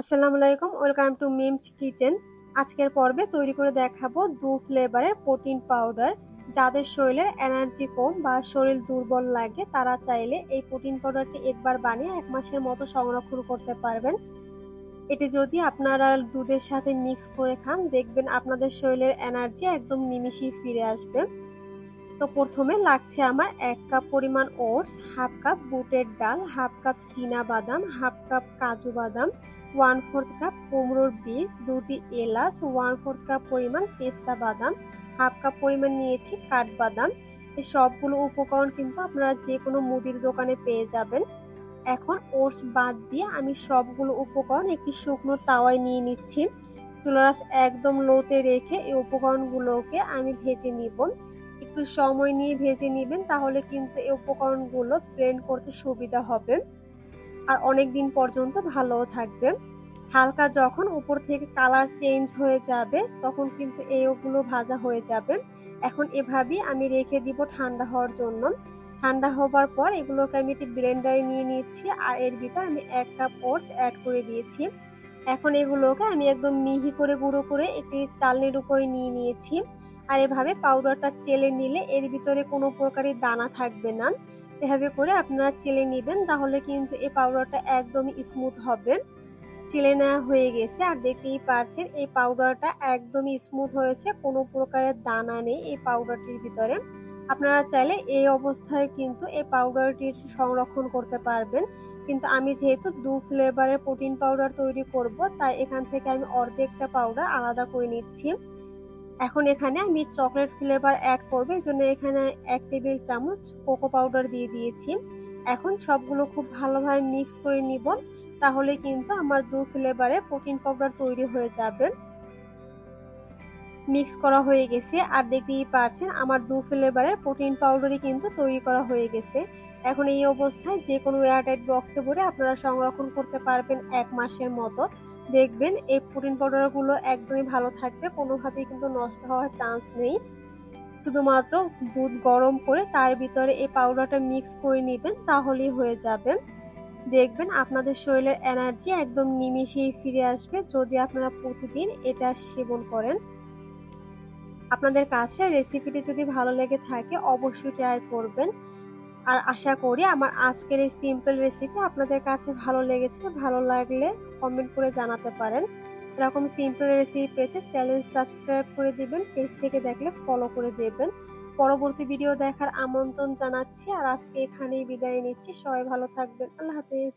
আসসালামু আলাইকুম, welcome to memes kitchen. আজকের পর্বে তৈরি করে দেখাবো দু ফ্লেভারের প্রোটিন পাউডার। যাদের শরীরের এনার্জি কম বা শরীর দুর্বল লাগে, তারা চাইলে এই প্রোটিন পাউডারটি একবার বানিয়ে এক মাসের মতো সংরক্ষণ করতে পারবেন। এটি যদি আপনারা দুধের সাথে মিক্স করে খান, দেখবেন আপনাদের শরীরের এনার্জি একদম নিমিশেই ফিরে আসবে। তো প্রথমে লাগছে আমার এক কাপ পরিমাণ ওটস, হাফ কাপ বুটের ডাল, হাফ কাপ চীনা বাদাম, হাফ কাপ কাজু বাদাম ওয়ান ফোর্থ কাপ কুমড়োর বীজ, দুটি এলাচ, ওয়ান ফোর্থ কাপ পরিমাণ পেস্তা বাদাম, হাফ কাপ পরিমাণ নিয়েছি কাঠবাদাম। এই সবগুলো উপকরণ কিন্তু আপনারা যে কোনো মুদির দোকানে পেয়ে যাবেন। এখন ওটস বাদ দিয়ে আমি সবগুলো উপকরণ একটি শুকনো তাওয়ায় নিয়ে নিচ্ছি। চুলারাস একদম লোতে রেখে এই উপকরণগুলোকে আমি ভেজে নিব। একটু সময় নিয়ে ভেজে নেবেন, তাহলে কিন্তু এই উপকরণগুলো ব্লেন্ড করতে সুবিধা হবে। আর অনেক দিন পর্যন্ত ভালোও থাকবে। হালকা যখন উপর থেকে কালার চেঞ্জ হয়ে যাবে, তখন কিন্তু এইগুলো ভাজা হয়ে যাবে। এখন এভাবেই আমি রেখে দিব ঠান্ডা হওয়ার জন্য। ঠান্ডা হবার পর এগুলোকে আমি একটি ব্লেন্ডারে নিয়ে নিচ্ছি আর এর ভিতর আমি এক কাপ ওটস অ্যাড করে দিয়েছি। এখন এগুলোকে আমি একদম মিহি করে গুঁড়ো করে একটি চালনির উপরে নিয়ে নিয়েছি। আর এভাবে পাউডারটা চেলে নিলে এর ভিতরে কোনো প্রকারের দানা থাকবে না। এভাবে করে আপনারা চেলে নেবেন, তাহলে কিন্তু এই পাউডারটা একদমই স্মুথ হবে। চেলে নেওয়া হয়ে গেছে, আর দেখতেই পারছেন এই পাউডারটা একদমই স্মুথ হয়েছে, কোনো প্রকারের দানা নেই এই পাউডারটির ভিতরে। আপনারা চাইলে এই অবস্থায় কিন্তু এই পাউডারটির সংরক্ষণ করতে পারবেন। কিন্তু আমি যেহেতু দু ফ্লেভারের প্রোটিন পাউডার তৈরি করব, তাই এখান থেকে আমি অর্ধেকটা পাউডার আলাদা করে নিচ্ছি। এখন এখানে আমি চকলেট ফ্লেভার অ্যাড করব, এই জন্য এখানে এক টেবিল চামচ কোকো পাউডার দিয়ে দিয়েছি। এখন সবগুলো খুব ভালোভাবে মিক্স করে নিব, তাহলে কিন্তু আমার দু ফ্লেভারের প্রোটিন পাউডার তৈরি হয়ে যাবে। মিক্স করা হয়ে গেছে, আর দেখতেই পাচ্ছেন আমার দু ফ্লেভারের প্রোটিন পাউডারই কিন্তু তৈরি করা হয়ে গেছে। এখন এই অবস্থায় যে কোনো এয়ারটাইট বক্সে ভরে আপনারা সংরক্ষণ করতে পারবেন এক মাসের মতো। দেখবেন এই প্রোটিন পাউডারগুলো একদমই ভালো থাকবে, কোনোভাবেই কিন্তু নষ্ট হওয়ার চান্স নেই। শুধুমাত্র দুধ গরম করে তার ভিতরে এই পাউডারটা মিক্স করে নেবেন, তাহলেই হয়ে যাবে। দেখবেন আপনাদের শরীরের এনার্জি একদম নিমিশেই ফিরে আসবে, যদি আপনারা প্রতিদিন এটা সেবন করেন। আপনাদের কাছে রেসিপিটি যদি ভালো লেগে থাকে, অবশ্যই ট্রাই করবেন। আর আশা করি আমার আজকের এই সিম্পল রেসিপি আপনাদের কাছে ভালো লেগেছে, ভালো লাগলে কমেন্ট করে জানাতে পারেন। এরকম সিম্পল রেসিপি পেতে চ্যানেল সাবস্ক্রাইব করে দিবেন পেজ থেকে দেখলে ফলো করে দেবেন। পরবর্তী ভিডিও দেখার আমন্ত্রণ জানাচ্ছি আর আজকে এখানেই বিদায় নিচ্ছি। সবাই ভালো থাকবেন। আল্লাহ হাফেজ।